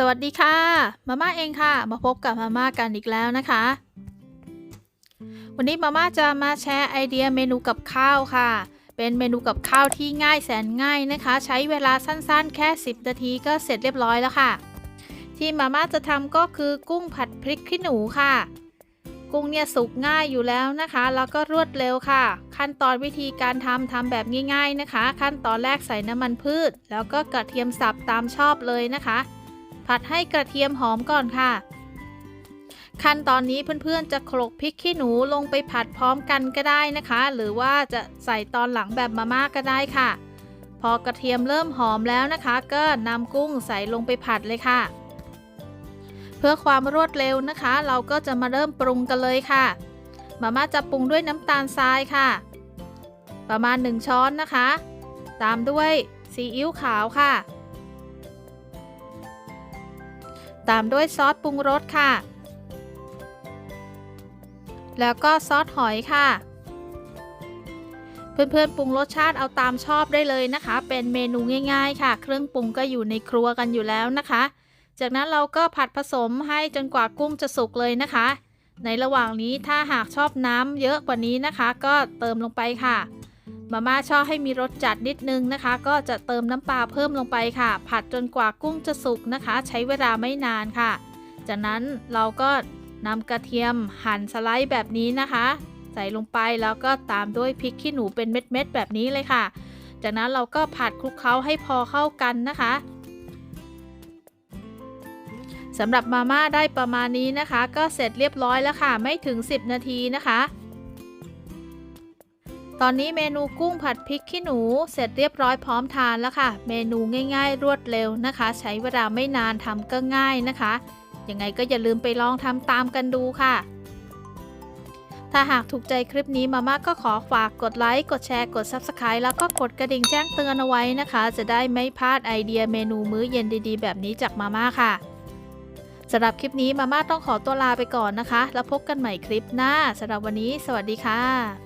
สวัสดีค่ะ มาม่าเองค่ะ มาพบกับมาม่ากันอีกแล้วนะคะ วันนี้มาม่าจะมาแชร์ไอเดียเมนูกับข้าวค่ะ เป็นเมนูกับข้าวที่ง่ายแสนง่ายนะคะ ใช้เวลาสั้นๆ แค่ 10 นาทีก็เสร็จเรียบร้อยแล้วค่ะ ที่มาม่าจะทำก็คือกุ้งผัดพริกขี้หนูค่ะ กุ้งเนี่ยสุกง่ายอยู่แล้วนะคะ แล้วก็รวดเร็วค่ะ ขั้นตอนวิธีการทำทำแบบง่าย ๆนะคะ ขั้นตอนแรกใส่น้ำมันพืช แล้วก็กระเทียมสับตามชอบเลยนะคะ ผัดให้กระเทียมหอมก่อนค่ะ ขั้นตอนนี้เพื่อนๆจะโขลกพริกขี้หนูลงไปผัดพร้อมกันก็ได้นะคะ หรือว่าจะใส่ตอนหลังแบบมาม่าก็ได้ค่ะ พอกระเทียมเริ่มหอมแล้วนะคะ ก็นำกุ้งใส่ลงไปผัดเลยค่ะ เพื่อความรวดเร็วนะคะ เราก็จะมาเริ่มปรุงกันเลยค่ะ มาม่าจะปรุงด้วยน้ำตาลทรายค่ะ ประมาณ 1 ช้อนนะคะ ตามด้วยซีอิ๊วขาวค่ะ ตามด้วยซอสปรุงรสค่ะ แล้วก็ซอสหอยค่ะ เพื่อนๆปรุงรสชาติเอาตามชอบได้เลยนะคะ เป็นเมนูง่ายๆค่ะ เครื่องปรุงก็อยู่ในครัวกันอยู่แล้วนะคะ จากนั้นเราก็ผัดผสมให้จนกว่ากุ้งจะสุกเลยนะคะ ในระหว่างนี้ถ้าหากชอบน้ำเยอะกว่านี้นะคะ ก็เติมลงไปค่ะ มาม่าชอบให้มีรสจัดนิดนึงนะคะ ก็จะเติมน้ำปลาเพิ่มลงไปค่ะ ผัดจนกว่ากุ้งจะสุกนะคะ ใช้เวลาไม่นานค่ะ จากนั้นเราก็นำกระเทียมหั่นสไลด์แบบนี้นะคะ ใส่ลงไปแล้วก็ตามด้วยพริกขี้หนูเป็นเม็ดๆแบบนี้เลยค่ะ จากนั้นเราก็ผัดคลุกเคล้าให้พอเข้ากันนะคะสำหรับมาม่าได้ประมาณนี้นะคะ ก็เสร็จเรียบร้อยแล้วค่ะ ไม่ถึง 10 นาทีนะคะ ตอนนี้เมนูกุ้งผัดพริกขี้หนูเสร็จเรียบร้อยพร้อมทานแล้วค่ะ เมนูง่าย ๆ รวดเร็วนะคะ ใช้เวลาไม่นานทำก็ง่ายนะคะ ยังไงก็อย่าลืมไปลองทำตามกันดูค่ะ ถ้าหากถูกใจคลิปนี้มาม่าก็ขอฝากกดไลค์กดแชร์กด Subscribe แล้วก็กดกระดิ่งแจ้งเตือนเอาไว้นะคะ จะได้ไม่พลาดไอเดียเมนูมื้อเย็นดีๆ แบบนี้จากมาม่าค่ะสำหรับคลิปนี้มาม่าต้องขอตัวลาไปก่อนนะคะ แล้วพบกันใหม่คลิปหน้าสำหรับวันนี้ สวัสดีค่ะ